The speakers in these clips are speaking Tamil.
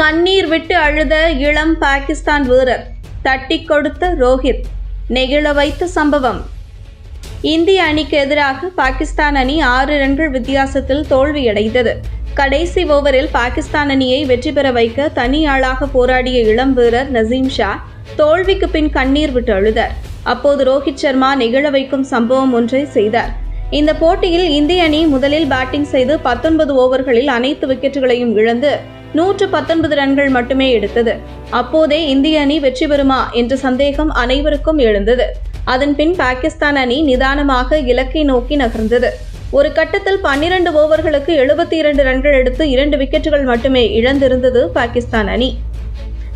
கண்ணீர் விட்டு அழுத இளம் பாகிஸ்தான் வீரர் தட்டி கொடுத்த ரோஹித் நெகிழ வைத்த சம்பவம். இந்திய அணிக்கு எதிராக பாகிஸ்தான் அணி ஆறு ரன்கள் வித்தியாசத்தில் தோல்வியடைந்தது. கடைசி ஓவரில் பாகிஸ்தான் அணியை வெற்றி பெற வைக்க தனி ஆளாக போராடிய இளம் வீரர் நசீம் ஷா தோல்விக்கு பின் கண்ணீர் விட்டு அழுதார். அப்போது ரோஹித் சர்மா நெகிழ வைக்கும் சம்பவம் ஒன்றை செய்தார். இந்த போட்டியில் இந்திய அணி முதலில் பேட்டிங் செய்து பத்தொன்பது ஓவர்களில் அனைத்து விக்கெட்டுகளையும் இழந்து நூற்று பத்தொன்பது ரன்கள் மட்டுமே எடுத்தது. அப்போதே இந்திய அணி வெற்றி பெறுமா என்ற சந்தேகம் அனைவருக்கும் எழுந்தது. அதன்பின் பாகிஸ்தான் அணி நிதானமாக இலக்கை நோக்கி நகர்ந்தது. ஒரு கட்டத்தில் பன்னிரண்டு ஓவர்களுக்கு எழுபத்தி இரண்டு ரன்கள் எடுத்து இரண்டு விக்கெட்டுகள் மட்டுமே இழந்திருந்தது பாகிஸ்தான் அணி.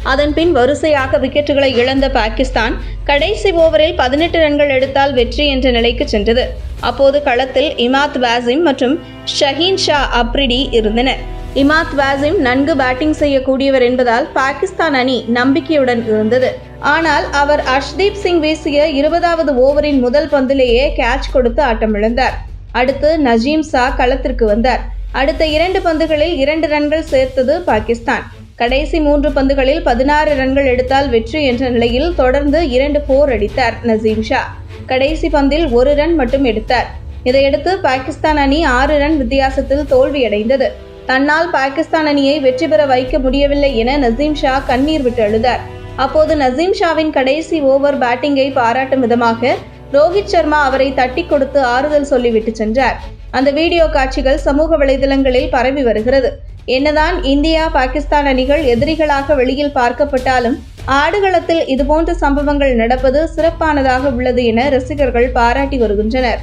அதன்பின் வரிசையாக விக்கெட்டுகளை இழந்த பாகிஸ்தான் கடைசி ஓவரில் பதினெட்டு ரன்கள் எடுத்தால் வெற்றி என்ற நிலைக்கு சென்றது. அப்போது களத்தில் இமாத் வாசிம் மற்றும் ஷஹீன் ஷா அப்ரிடி இருந்தனர். இமாத் வாசிம் நன்கு பேட்டிங் செய்யக்கூடியவர் என்பதால் பாகிஸ்தான் அணி நம்பிக்கையுடன் இருந்தது. ஆனால் அவர் அர்ஷ்தீப் சிங் வீசிய இருபதாவது ஓவரின் முதல் பந்திலேயே கேட்ச் கொடுத்து ஆட்டமிழந்தார். அடுத்து நஜீம் ஷா களத்திற்கு வந்தார். அடுத்த இரண்டு பந்துகளில் இரண்டு ரன்கள் சேர்த்தது பாகிஸ்தான். கடைசி மூன்று பந்துகளில் பதினாறு ரன்கள் எடுத்தால் வெற்றி என்ற நிலையில் தொடர்ந்து இரண்டு போர் அடித்தார் நசீம் ஷா. கடைசி பந்தில் ஒரு ரன் மட்டும் எடுத்தார். இதையடுத்து பாகிஸ்தான் அணி ஆறு ரன் வித்தியாசத்தில் தோல்வியடைந்தது. தன்னால் பாகிஸ்தான் அணியை வெற்றி பெற வைக்க முடியவில்லை என நசீம் ஷா கண்ணீர் விட்டு அழுதார். அப்போது நசீம் ஷாவின் கடைசி ஓவர் பேட்டிங்கை பாராட்டும் விதமாக ரோஹித் சர்மா அவரை தட்டி கொடுத்து ஆறுதல் சொல்லிவிட்டு சென்றார். அந்த வீடியோ காட்சிகள் சமூக வலைதளங்களில் பரவி வருகிறது. என்னதான் இந்தியா பாகிஸ்தான் அணிகள் எதிரிகளாக வெளியில் பார்க்கப்பட்டாலும் ஆடுகளத்தில் இதுபோன்ற சம்பவங்கள் நடப்பது சிறப்பானதாக உள்ளது என ரசிகர்கள் பாராட்டி வருகின்றனர்.